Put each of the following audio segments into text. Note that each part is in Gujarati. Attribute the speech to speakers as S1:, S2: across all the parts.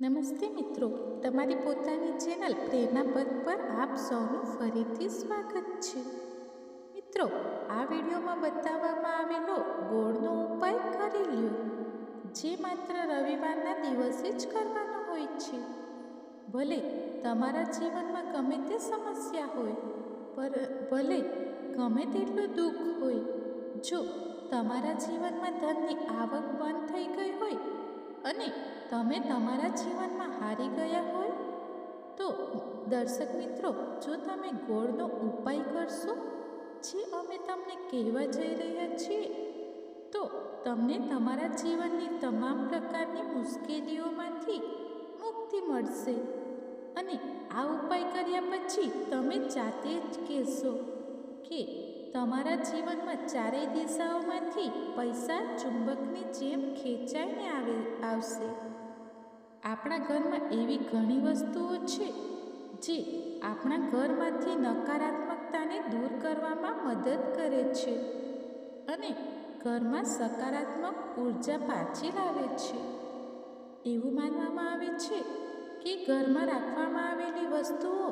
S1: નમસ્તે મિત્રો, તમારી પોતાની ચેનલ પ્રેરણા પદ પર આપ સૌનું ફરીથી સ્વાગત છે. મિત્રો, આ વિડીયોમાં બતાવવામાં આવેલો ગોળનો ઉપાય કરી લ્યો. જે માત્ર રવિવારના દિવસે જ કરવાનો હોય છે. ભલે તમારા જીવનમાં ગમે તે સમસ્યા હોય, પર ભલે ગમે તેટલું દુઃખ હોય, જો તમારા જીવનમાં ધનની આવક બંધ થઈ ગઈ હોય અને તમે તમારા જીવનમાં હારી ગયા હોય, તો દર્શક મિત્રો, જો તમે ગોળનો ઉપાય કરશો, જે અમે તમને કહેવા જઈ રહ્યા છીએ, તો તમને તમારા જીવનની તમામ પ્રકારની મુશ્કેલીઓમાંથી મુક્તિ મળશે. અને આ ઉપાય કર્યા પછી તમે જાતે જ કહેશો કે તમારા જીવનમાં ચારેય દિશાઓમાંથી પૈસા ચુંબકની જેમ ખેંચાઈને આવે, આવશે. આપણા ઘરમાં એવી ઘણી વસ્તુઓ છે જે આપણા ઘરમાંથી નકારાત્મકતાને દૂર કરવામાં મદદ કરે છે અને ઘરમાં સકારાત્મક ઊર્જા પાછી લાવે છે. એવું માનવામાં આવે છે કે ઘરમાં રાખવામાં આવેલી વસ્તુઓ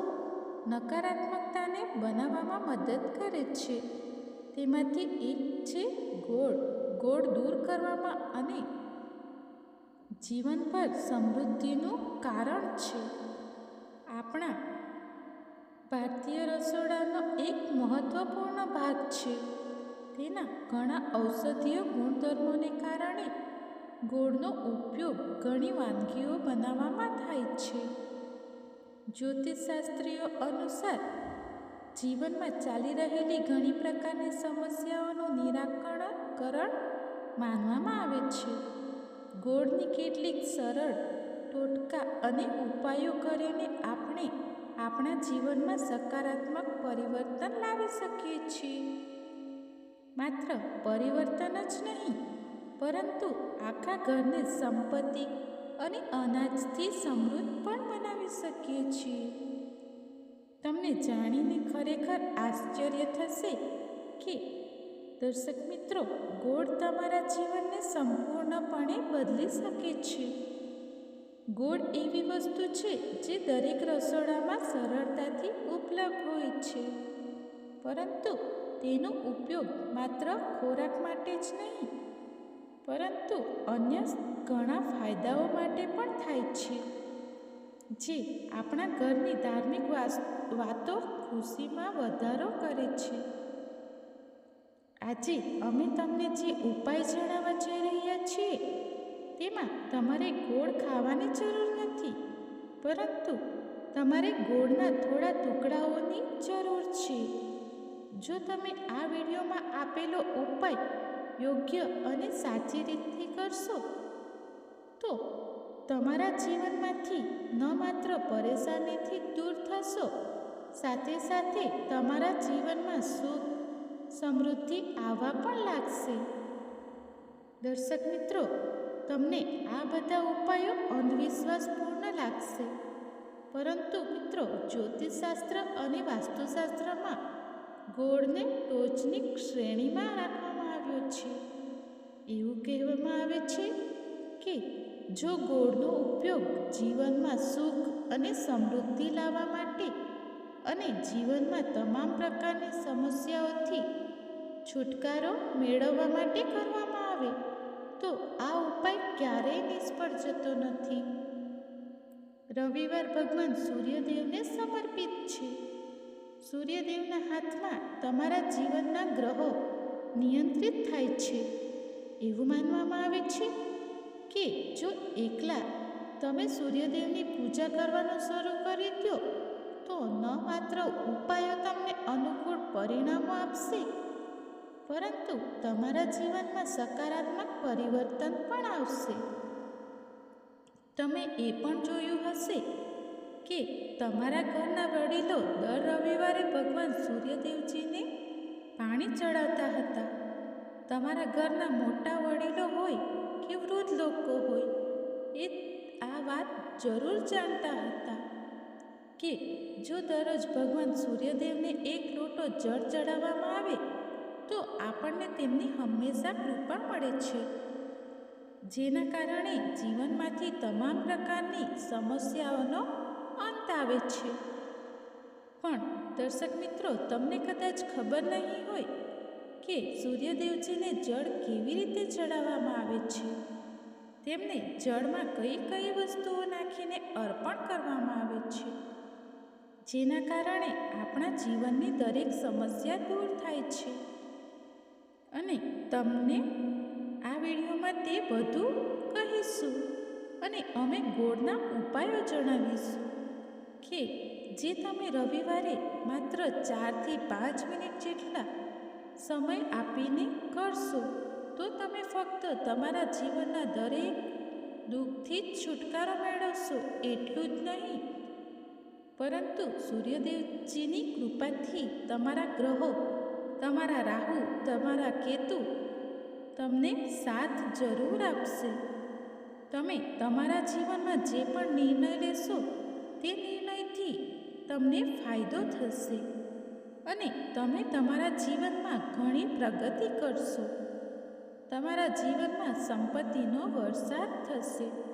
S1: નકારાત્મકતાને બનાવવામાં મદદ કરે છે. તેમાંથી એક છે ગોળ. ગોળ દૂર કરવામાં અને જીવન પર સમૃદ્ધિનું કારણ છે. આપણા ભારતીય રસોડાનો એક મહત્વપૂર્ણ ભાગ છે. તેના ઘણા ઔષધીય ગુણધર્મોને કારણે ગોળનો ઉપયોગ ઘણી વાનગીઓ બનાવવામાં થાય છે. જ્યોતિષશાસ્ત્રીઓ અનુસાર, જીવનમાં ચાલી રહેલી ઘણી પ્રકારની સમસ્યાઓનું નિરાકરણ, કરણ માનવામાં આવે છે. ગોળની કેટલીક સરળ ટોટકા અને ઉપાયો કરીને આપણે આપણા જીવનમાં સકારાત્મક પરિવર્તન લાવી શકીએ છીએ. માત્ર પરિવર્તન જ નહીં, પરંતુ આખા ઘરને સંપત્તિ અને અનાજથી સમૃદ્ધ પણ બનાવી શકીએ છીએ. તમને જાણીને ખરેખર આશ્ચર્ય થશે કે દર્શક મિત્રો ગોળ તમારા જીવનને સંપૂર્ણપણે બદલી શકે છે. ગોળ એવી વસ્તુ છે જે દરેક રસોડામાં સરળતાથી ઉપલબ્ધ હોય છે. પરંતુ તેનો ઉપયોગ માત્ર ખોરાક માટે જ નહીં, પરંતુ અન્ય ઘણા ફાયદાઓ માટે પણ થાય છે. જે આપણા ઘરની ધાર્મિક વાતો ખુશીમાં વધારો કરે છે. આજે અમે તમને જે ઉપાય જણાવવા જઈ રહ્યા છીએ, તેમાં તમારે ગોળ ખાવાની જરૂર નથી, પરંતુ તમારે ગોળના થોડા ટુકડાઓની જરૂર છે. જો તમે આ વિડીયોમાં આપેલો ઉપાય યોગ્ય અને સાચી રીતે કરશો, તો તમારા જીવનમાંથી ન માત્ર પરેશાનીથી દૂર થશો, સાથે સાથે તમારા જીવનમાં સુખ સમૃદ્ધિ આવવા પણ લાગશે. દર્શક મિત્રો, તમને આ બધા ઉપાયો અંધવિશ્વાસપૂર્ણ લાગશે. પરંતુ મિત્રો, જ્યોતિષશાસ્ત્ર અને વાસ્તુશાસ્ત્રમાં ગોળને ટોચની શ્રેણીમાં રાખવામાં આવ્યો છે. એવું કહેવામાં આવે છે કે જો ગોળનો ઉપયોગ જીવનમાં સુખ અને સમૃદ્ધિ લાવવા માટે અને જીવનમાં તમામ પ્રકારની સમસ્યાઓથી છુટકારો મેળવવા માટે કરવામાં આવે, તો આ ઉપાય ક્યારેય નિષ્ફળ જતો નથી. રવિવાર ભગવાન સૂર્યદેવને સમર્પિત છે. સૂર્યદેવના હાથમાં તમારા જીવનના ગ્રહો નિયંત્રિત થાય છે. એવું માનવામાં આવે છે કે જો એકલા તમે સૂર્યદેવની પૂજા કરવાનું શરૂ કરી દો તો ન માત્ર ઉપાયો તમને અનુકૂળ પરિણામો આપશે, પરંતુ તમારા જીવનમાં સકારાત્મક પરિવર્તન પણ આવશે. તમે એ પણ જોયું હશે કે તમારા ઘરના વડીલો દર રવિવારે ભગવાન સૂર્યદેવજીને પાણી ચડાવતા હતા. તમારા ઘરના મોટા વડીલો હોય કે વૃદ્ધ લોકો હોય, એ આ વાત જરૂર જાણતા હતા. કે જો દરરોજ ભગવાન સૂર્યદેવને એક લોટો જળ ચડાવવામાં આવે, તો આપણને તેમની હંમેશા કૃપા મળે છે. જેના કારણે જીવનમાંથી તમામ પ્રકારની સમસ્યાઓનો અંત આવે છે. પણ દર્શક મિત્રો, તમને કદાચ ખબર નહીં હોય કે સૂર્યદેવજીને જળ કેવી રીતે ચડાવવામાં આવે છે. તેમને જળમાં કઈ કઈ વસ્તુઓ નાખીને અર્પણ કરવામાં આવે છે. જેના કારણે આપણા જીવનની દરેક સમસ્યા દૂર થાય છે. અને તમને આ વિડીયોમાં તે બધું કહીશું. અને અમે ગોળના ઉપાયો જણાવીશું કે જે તમે રવિવારે માત્ર ચારથી પાંચ મિનિટ જેટલા સમય આપીને કરશો, તો તમે ફક્ત તમારા જીવનના દરેક દુઃખથી જ છુટકારો મેળવશો. એટલું જ નહીં પરંતુ સૂર્યદેવજીની કૃપાથી તમારા ગ્રહો, તમારા રાહુ, તમારા કેતુ તમને સાથ જરૂર આપશે. તમે તમારા જીવનમાં જે પણ નિર્ણય લેશો, તે નિર્ણયથી તમને ફાયદો થશે અને તમે તમારા જીવનમાં ઘણી પ્રગતિ કરશો. તમારા જીવનમાં સંપત્તિનો વરસાદ થશે.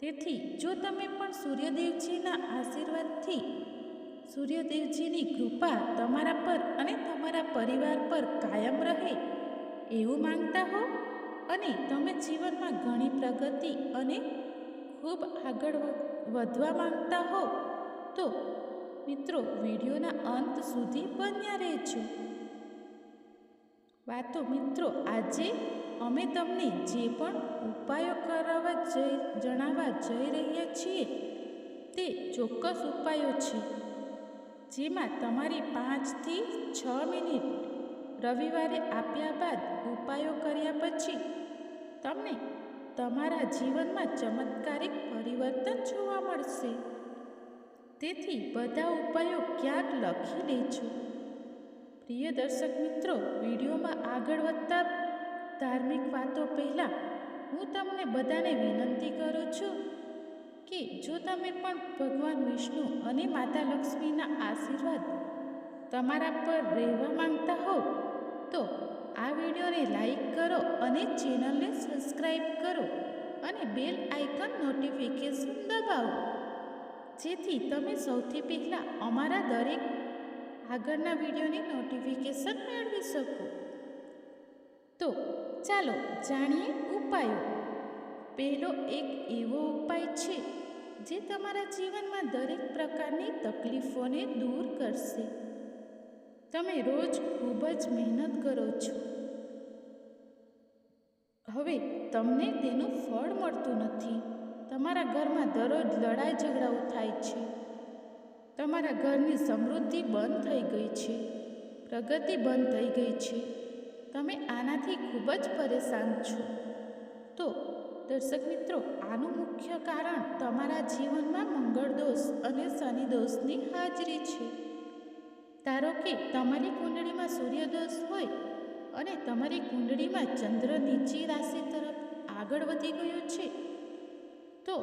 S1: તેથી જો તમે પણ સૂર્યદેવજીના આશીર્વાદથી સૂર્યદેવજીની કૃપા તમારા પર અને તમારા પરિવાર પર કાયમ રહે એવું માંગતા હો અને તમે જીવનમાં ઘણી પ્રગતિ અને ખૂબ આગળ વધવા માંગતા હો, તો મિત્રો વિડીયોના અંત સુધી બન્યા રહેજો. વાતો મિત્રો આજે અમે તમને જે પણ ઉપાયો કરાવવા જઈ, જણાવવા જઈ રહ્યા છીએ, તે ચોક્કસ ઉપાયો છે. જેમાં તમારી પાંચથી છ મિનિટ રવિવારે આપ્યા બાદ ઉપાયો કર્યા પછી તમને તમારા જીવનમાં ચમત્કારિક પરિવર્તન જોવા મળશે. તેથી બધા ઉપાયો ક્યાંક લખી લેજો પ્રિય દર્શક મિત્રો, વિડીયોમાં આગળ વધતા ધાર્મિક વાતો પહેલાં હું તમને બધાને વિનંતી કરું છું કે જો તમે પણ ભગવાન વિષ્ણુ અને માતા લક્ષ્મીના આશીર્વાદ તમારા પર રહેવા માંગતા હો, તો આ વિડીયોને લાઈક કરો અને ચેનલને સબસ્ક્રાઈબ કરો અને બેલ આઇકન નોટિફિકેશન દબાવો. જેથી તમે સૌથી પહેલાં અમારા દરેક આગળના વિડીયોની નોટિફિકેશન મેળવી શકો. તો ચાલો જાણીએ ઉપાયો. પહેલો એક એવો ઉપાય છે જે તમારા જીવનમાં દરેક પ્રકારની તકલીફોને દૂર કરશે. તમે રોજ ખૂબ જ મહેનત કરો છો. હવે તમને તેનું ફળ મળતું નથી. તમારા ઘરમાં દરરોજ લડાઈ ઝઘડાઓ થાય છે. તમારા ઘરની સમૃદ્ધિ બંધ થઈ ગઈ છે. પ્રગતિ બંધ થઈ ગઈ છે. તમે આનાથી ખૂબ જ પરેશાન છો. તો દર્શક મિત્રો, આનું મુખ્ય કારણ તમારા જીવનમાં મંગળ દોષ અને શનિ દોષની હાજરી છે. ધારો કે તમારી કુંડળીમાં સૂર્યદોષ હોય અને તમારી કુંડળીમાં ચંદ્ર નીચી રાશિ તરફ આગળ વધી ગયો છે. તો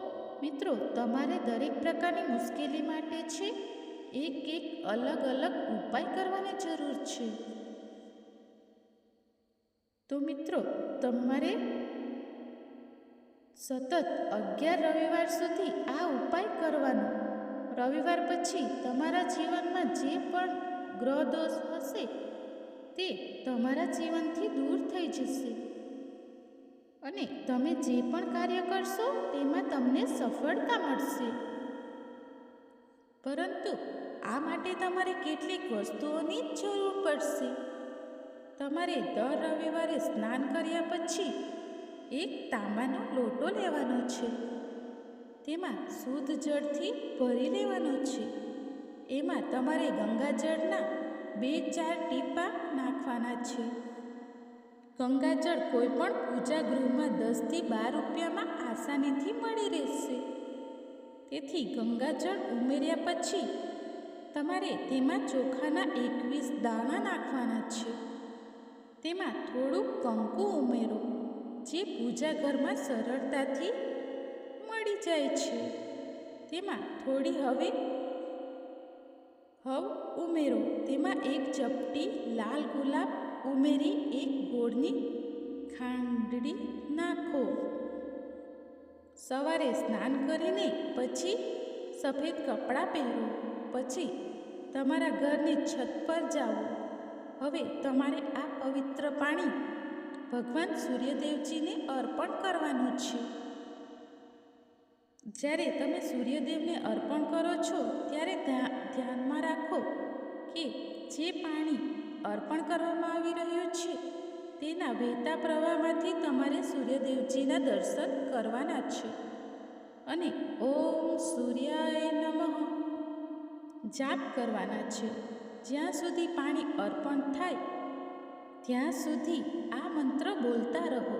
S1: મિત્રો, તમારે દરેક પ્રકારની મુશ્કેલી માટે છે એક એક અલગ અલગ ઉપાય કરવાની જરૂર છે. તો મિત્રો, તમારે સતત અગિયાર રવિવાર સુધી આ ઉપાય કરવાનો. રવિવાર પછી તમારા જીવનમાં જે પણ ગ્રહ દોષ હશે, તે તમારા જીવનથી દૂર થઈ જશે. અને તમે જે પણ કાર્ય કરશો, તેમાં તમને સફળતા મળશે. પરંતુ આ માટે તમારે કેટલીક વસ્તુઓની જરૂર પડશે. તમારે દર રવિવારે સ્નાન કર્યા પછી એક તાંબાનો લોટો લેવાનો છે. તેમાં શુદ્ધ જળથી ભરી લેવાનો છે. એમાં તમારે ગંગાજળના બે ચાર ટીપા નાખવાના છે. ગંગાજળ કોઈ પણ પૂજા ગૃહમાં દસથી બાર રૂપિયામાં આસાનીથી મળી રહેશે. તેથી ગંગાજળ ઉમેર્યા પછી તમારે તેમાં ચોખાના એકવીસ દાણા નાખવાના છે. તેમાં થોડું કંકુ ઉમેરો, જે પૂજા ઘરમાં સરળતાથી મળી જાય છે. તેમાં થોડી હવે હવ ઉમેરો. તેમાં એક ચપટી લાલ ગુલાબ ઉમેરી, એક ગોળની ખાંડડી નાખો. સવારે સ્નાન કરીને પછી સફેદ કપડાં પહેરો. પછી તમારા ઘરની છત પર જાઓ. હવે તમારે પવિત્ર પાણી ભગવાન સૂર્યદેવજીને અર્પણ કરવાનું છે. જ્યારે તમે સૂર્યદેવને અર્પણ કરો છો, ત્યારે ધ્યાનમાં રાખો કે જે પાણી અર્પણ કરવામાં આવી રહ્યું છે, તેના વહેતા પ્રવાહમાંથી તમારે સૂર્યદેવજીના દર્શન કરવાના છે. અને ઓમ સૂર્યાય નમઃ. જાપ કરવાના છે. જ્યાં સુધી પાણી અર્પણ થાય ત્યાં સુધી આ મંત્ર બોલતા રહો.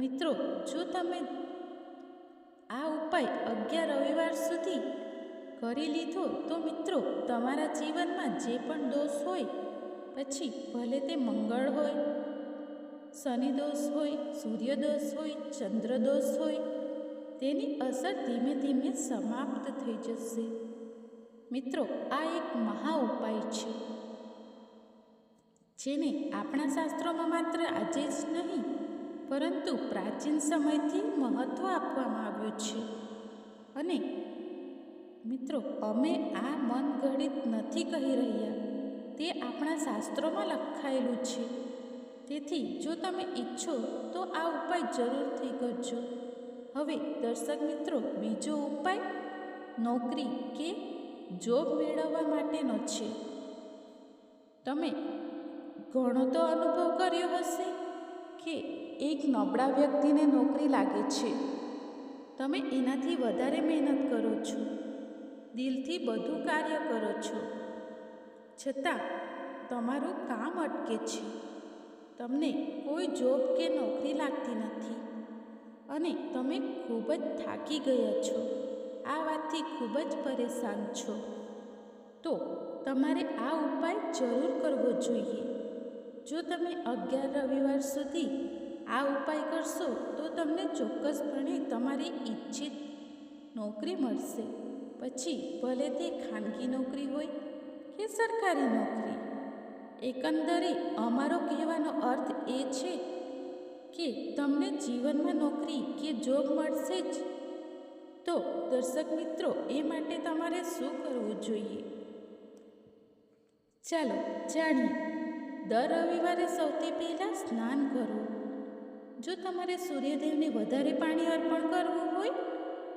S1: મિત્રો, જો તમે આ ઉપાય અગિયાર રવિવાર સુધી કરી લીધો, તો મિત્રો, તમારા જીવનમાં જે પણ દોષ હોય, પછી ભલે તે મંગળ હોય, શનિ દોષ હોય સૂર્યદોષ હોય ચંદ્રદોષ હોય, તેની અસર ધીમે ધીમે સમાપ્ત થઈ જશે. મિત્રો, આ એક મહા ઉપાય છે. જેને આપણા શાસ્ત્રોમાં માત્ર આજે જ નહીં, પરંતુ પ્રાચીન સમયથી મહત્ત્વ આપવામાં આવ્યું છે. અને મિત્રો, અમે આ મનગણિત નથી કહી રહ્યા. તે આપણા શાસ્ત્રોમાં લખાયેલું છે. તેથી જો તમે ઈચ્છો તો આ ઉપાય જરૂરથી કરજો. હવે દર્શક મિત્રો, બીજો ઉપાય, નોકરી કે જોબ મેળવવા માટેનો છે. તમે ઘણો તો અનુભવ કર્યો હશે કે એક નબળા વ્યક્તિને નોકરી લાગે છે. તમે એનાથી વધારે મહેનત કરો છો. દિલથી બધું કાર્ય કરો છો. છતાં, તમારું કામ અટકે છે. તમને કોઈ જોબ કે નોકરી લાગતી નથી. અને તમે ખૂબ જ થાકી ગયા છો. આ વાતથી ખૂબ જ પરેશાન છો. તો તમારે આ ઉપાય જરૂર કરવો જોઈએ. જો તમે અગિયાર રવિવાર સુધી આ ઉપાય કરશો, તો તમને ચોક્કસપણે તમારી ઈચ્છિત નોકરી મળશે. પછી ભલે તે ખાનગી નોકરી હોય કે સરકારી નોકરી. એકંદરે અમારો કહેવાનો અર્થ એ છે કે તમને જીવનમાં નોકરી કે જોબ મળશે જ. તો દર્શક મિત્રો, એ માટે તમારે શું કરવું જોઈએ? ચાલો, જાણીએ. દર રવિવારે સૌથી પહેલાં સ્નાન કરો. જો તમારે સૂર્યદેવને વધારે પાણી અર્પણ કરવું હોય,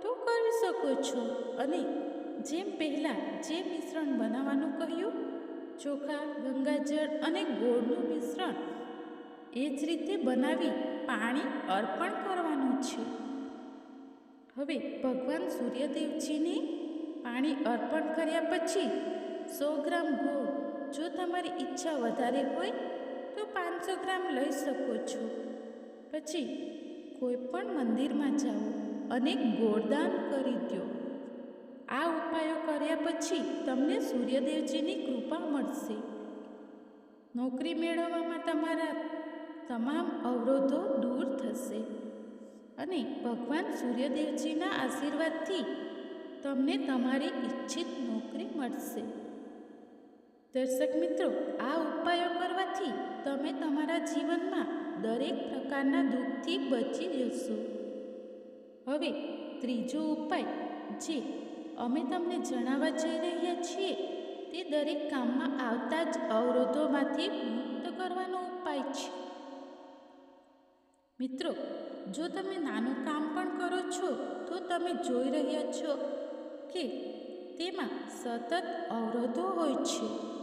S1: તો કરી શકો છો. અને જેમ પહેલાં જે મિશ્રણ બનાવવાનું કહ્યું, ચોખા, ગંગાજળ અને ગોળનું મિશ્રણ, એ જ રીતે બનાવી પાણી અર્પણ કરવાનું છે. હવે ભગવાન સૂર્યદેવજીને પાણી અર્પણ કર્યા પછી સો ગ્રામ ગોળ જો તમારી ઈચ્છા વધારે હોય, તો પાંચસો ગ્રામ લઈ શકો છો. પછી કોઈ પણ મંદિરમાં જાઓ અને ગોળદાન કરી દો. આ ઉપાયો કર્યા પછી તમને સૂર્યદેવજીની કૃપા મળશે. નોકરી મેળવવામાં તમારા તમામ અવરોધો દૂર થશે અને ભગવાન સૂર્યદેવજીના આશીર્વાદથી તમને તમારી ઈચ્છિત નોકરી મળશે. દર્શક મિત્રો, આ ઉપાયો કરવાથી તમે તમારા જીવનમાં દરેક પ્રકારના દુઃખથી બચી જશો. હવે ત્રીજો ઉપાય જે અમે તમને જણાવવા જઈ રહ્યા છીએ, તે દરેક કામમાં આવતા જ અવરોધોમાંથી મુક્ત કરવાનો ઉપાય છે. મિત્રો, જો તમે નાનું કામ પણ કરો છો, તો તમે જોઈ રહ્યા છો કે તેમાં સતત અવરોધો હોય છે.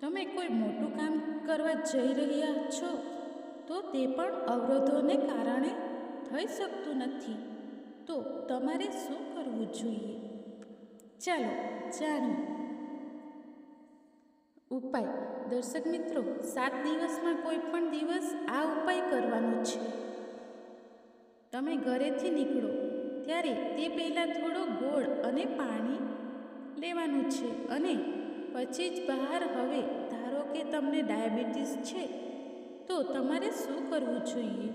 S1: તમે કોઈ મોટું કામ કરવા જઈ રહ્યા છો, તો તે પણ અવરોધોને કારણે થઈ શકતું નથી. તો તમારે શું કરવું જોઈએ? ચાલો જાણીએ ઉપાય. દર્શક મિત્રો, સાત દિવસમાં કોઈ પણ દિવસ આ ઉપાય કરવાનો છે. તમે ઘરેથી નીકળો, ત્યારે તે પહેલાં થોડો ગોળ અને પાણી લેવાનું છે અને પછી જ બહાર હવે, ધારો કે તમને ડાયાબિટીસ છે, તો તમારે શું કરવું જોઈએ?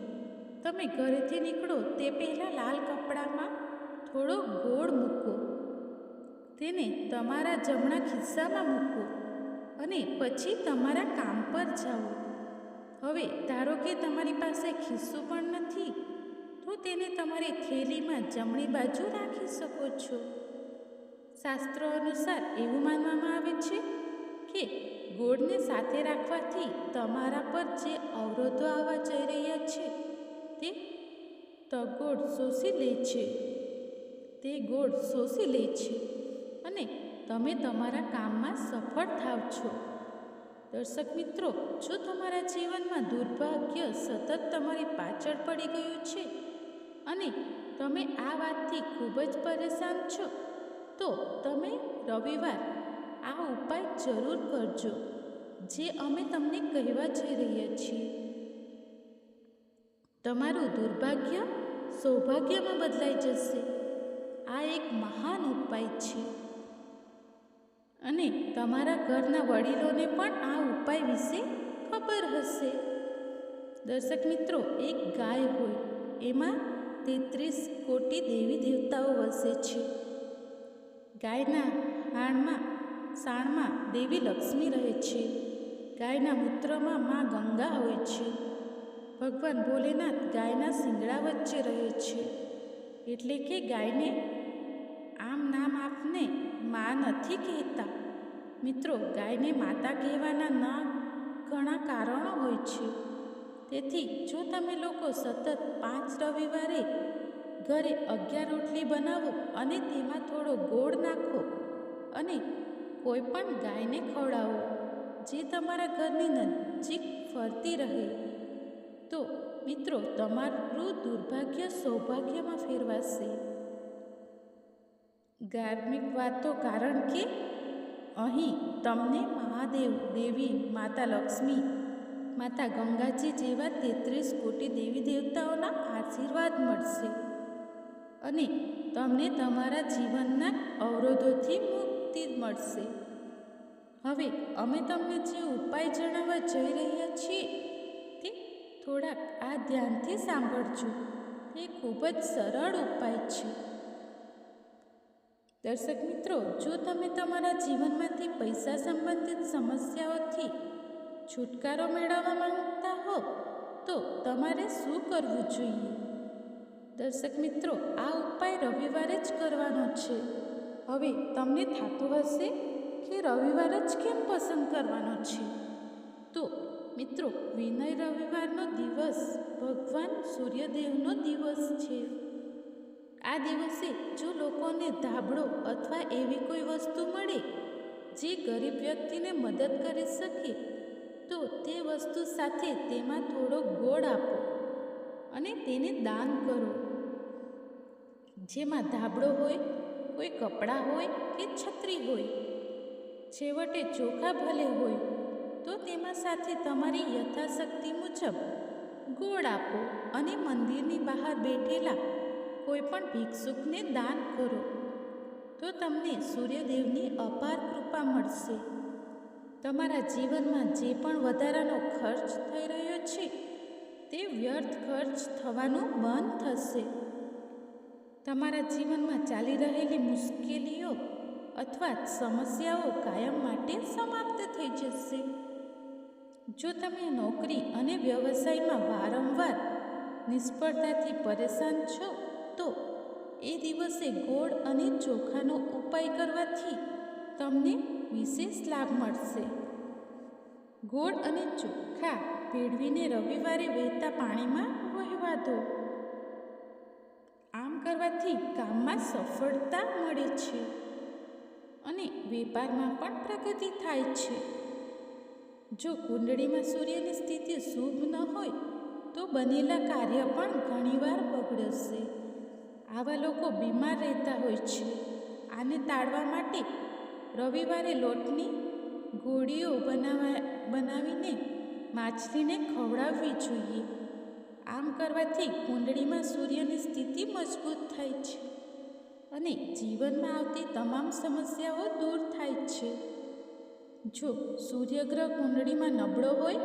S1: તમે ઘરેથી નીકળો, તે પહેલાં લાલ કપડામાં થોડો ગોળ મૂકો. તેને તમારા જમણા ખિસ્સામાં મૂકો અને પછી તમારા કામ પર જાઓ. હવે, ધારો કે તમારી પાસે ખિસ્સો પણ નથી, તો તેને તમારી થેલીમાં જમણી બાજુ રાખી શકો છો. શાસ્ત્રો અનુસાર એવું માનવામાં આવે છે કે ગોળને સાથે રાખવાથી તમારા પર જે અવરોધો આવવા જઈ રહ્યા છે, તે તગોળ શોષી લે છે. તે ગોળ શોષી લે છે અને તમે તમારા કામમાં સફળ થાવ છો. દર્શક મિત્રો, જો તમારા જીવનમાં દુર્ભાગ્ય સતત તમારી પાછળ પડી ગયું છે અને તમે આ વાતથી ખૂબ જ પરેશાન છો તો તમે રવિવાર આ ઉપાય જરૂર કરજો, જે અમે તમને કહેવા જઈ રહ્યા છીએ. તમારું દુર્ભાગ્ય સૌભાગ્યમાં બદલાઈ જશે. આ એક મહાન ઉપાય છે. અને તમારા ઘરના વડીલોને પણ આ ઉપાય વિશે ખબર હશે. દર્શક મિત્રો, એક ગાય હોય, એમાં તેત્રીસ કોટી દેવી દેવતાઓ વસે છે. ગાયના હાણમાં સાણમાં દેવી લક્ષ્મી રહે છે. ગાયના મૂત્રમાં મા ગંગા હોય છે. ભગવાન ભોલેનાથ ગાયના શિંગડા વચ્ચે રહે છે. એટલે કે ગાયને આમ નામ આપને મા નથી કહેતા. મિત્રો, ગાયને માતા કહેવાના ના ઘણા કારણો હોય છે. તેથી જો તમે લોકો સતત પાંચ રવિવારે ઘરે અગિયાર રોટલી બનાવો અને તેમાં થોડો ગોળ નાખો અને કોઈ પણ ગાયને ખવડાવો, જે તમારા ઘરની નજીક ફરતી રહે. તો મિત્રો, તમારું દુર્ભાગ્ય સૌભાગ્યમાં ફેરવાશે. ધાર્મિક વાતો કારણ કે અહીં તમને મહાદેવ, દેવી, માતા લક્ષ્મી, માતા ગંગાજી જેવા તેત્રીસ કોટી દેવી દેવતાઓના આશીર્વાદ મળશે. અને તમને તમારા જીવનના અવરોધોથી મુક્તિ મળશે. હવે અમે તમને જે ઉપાય જણાવવા જઈ રહ્યા છીએ તે થોડાક આ ધ્યાનથી સાંભળજો. એ ખૂબ જ સરળ ઉપાય છે. દર્શક મિત્રો, જો તમે તમારા જીવનમાંથી પૈસા સંબંધિત સમસ્યાઓથી છુટકારો મેળવવા માંગતા હો, તો તમારે શું કરવું જોઈએ? દર્શક મિત્રો, આ ઉપાય રવિવારે જ કરવાનો છે. હવે તમને થતું હશે કે રવિવાર જ કેમ પસંદ કરવાનો છે? તો મિત્રો, વિનય રવિવારનો દિવસ ભગવાન સૂર્યદેવનો દિવસ છે. આ દિવસે જો લોકોને ધાબળો અથવા એવી કોઈ વસ્તુ મળે જે ગરીબ વ્યક્તિને મદદ કરી શકે, તો તે વસ્તુ સાથે તેમાં થોડો ગોળ આપો અને તેને દાન કરો. જેમાં ધાબળો હોય, કોઈ કપડાં હોય કે છત્રી હોય, છેવટે ચોખા ભલે હોય, તો તેમાં સાથે તમારી યથાશક્તિ મુજબ ગોળ આપો અને મંદિરની બહાર બેઠેલા કોઈ પણ ભિક્ષુકને દાન કરો, તો તમને સૂર્યદેવની અપાર કૃપા મળશે. તમારા જીવનમાં જે પણ વધારાનો ખર્ચ થઈ રહ્યો છે, તે વ્યર્થ ખર્ચ થવાનું બંધ થશે. તમારા જીવનમાં ચાલી રહેલી મુશ્કેલીઓ અથવા સમસ્યાઓ કાયમ માટે સમાપ્ત થઈ જશે. જો તમે નોકરી અને વ્યવસાયમાં વારંવાર નિષ્ફળતાથી પરેશાન છો, તો એ દિવસે ગોળ અને ચોખાનો ઉપાય કરવાથી તમને વિશેષ લાભ મળશે. ગોળ અને ચોખા ભેળવીને રવિવારે વહેતા પાણીમાં વહેવા દો. કરવાથી કામમાં સફળતા મળે છે અને વેપારમાં પણ પ્રગતિ થાય છે. જો કુંડળીમાં સૂર્યની સ્થિતિ શુભ ન હોય, તો બનેલા કાર્ય પણ ઘણીવાર બગડશે. આવા લોકો બીમાર રહેતા હોય છે. આને ટાળવા માટે રવિવારે લોટની ગોળીઓ બનાવા, બનાવીને માછલીને ખવડાવવી જોઈએ. આમ કરવાથી કુંડળીમાં સૂર્યની સ્થિતિ મજબૂત થાય છે અને જીવનમાં આવતી તમામ સમસ્યાઓ દૂર થાય છે. જો સૂર્યગ્રહ કુંડળીમાં નબળો હોય,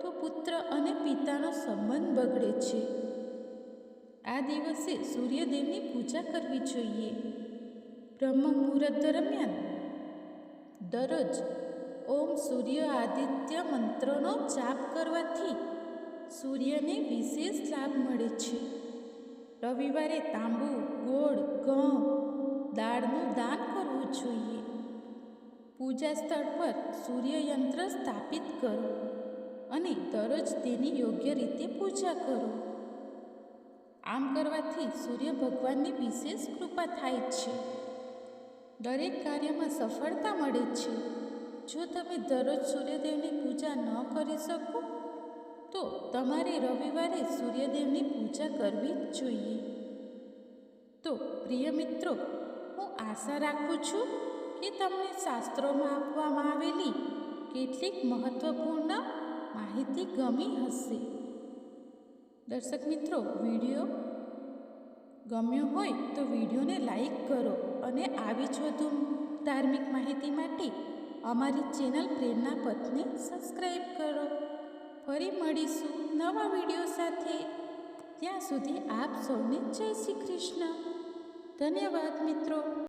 S1: તો પુત્ર અને પિતાનો સંબંધ બગડે છે. આ દિવસે સૂર્યદેવની પૂજા કરવી જોઈએ. બ્રહ્મ મુહૂર્ત દરમિયાન દરરોજ ઓમ સૂર્ય આદિત્ય મંત્રનો જાપ કરવાથી સૂર્યને વિશેષ લાભ મળે છે. રવિવારે તાંબુ, ગોળ, ઘઉં, દાળનું દાન કરવું જોઈએ. પૂજા સ્થળ પર સૂર્યયંત્ર સ્થાપિત કરો અને દરરોજ તેની યોગ્ય રીતે પૂજા કરો. આમ કરવાથી સૂર્ય ભગવાનની વિશેષ કૃપા થાય છે. દરેક કાર્યમાં સફળતા મળે છે. જો તમે દરરોજ સૂર્યદેવની પૂજા ન કરી શકો તો તમારે રવિવારે સૂર્યદેવની પૂજા કરવી જોઈએ. તો પ્રિય મિત્રો, હું આશા રાખું છું કે તમને શાસ્ત્રોમાં આપવામાં આવેલી કેટલીક મહત્વપૂર્ણ માહિતી ગમી હશે. દર્શક મિત્રો, વીડિયો ગમ્યો હોય તો વિડીયોને લાઈક કરો અને આવી જ વધુ ધાર્મિક માહિતી માટે અમારી ચેનલ પ્રેરણા પથને સબસ્ક્રાઈબ કરો. ફરી મળીશું નવા વીડિયો સાથે. ત્યાં સુધી આપ સૌને જય શ્રી કૃષ્ણ. ધન્યવાદ મિત્રો.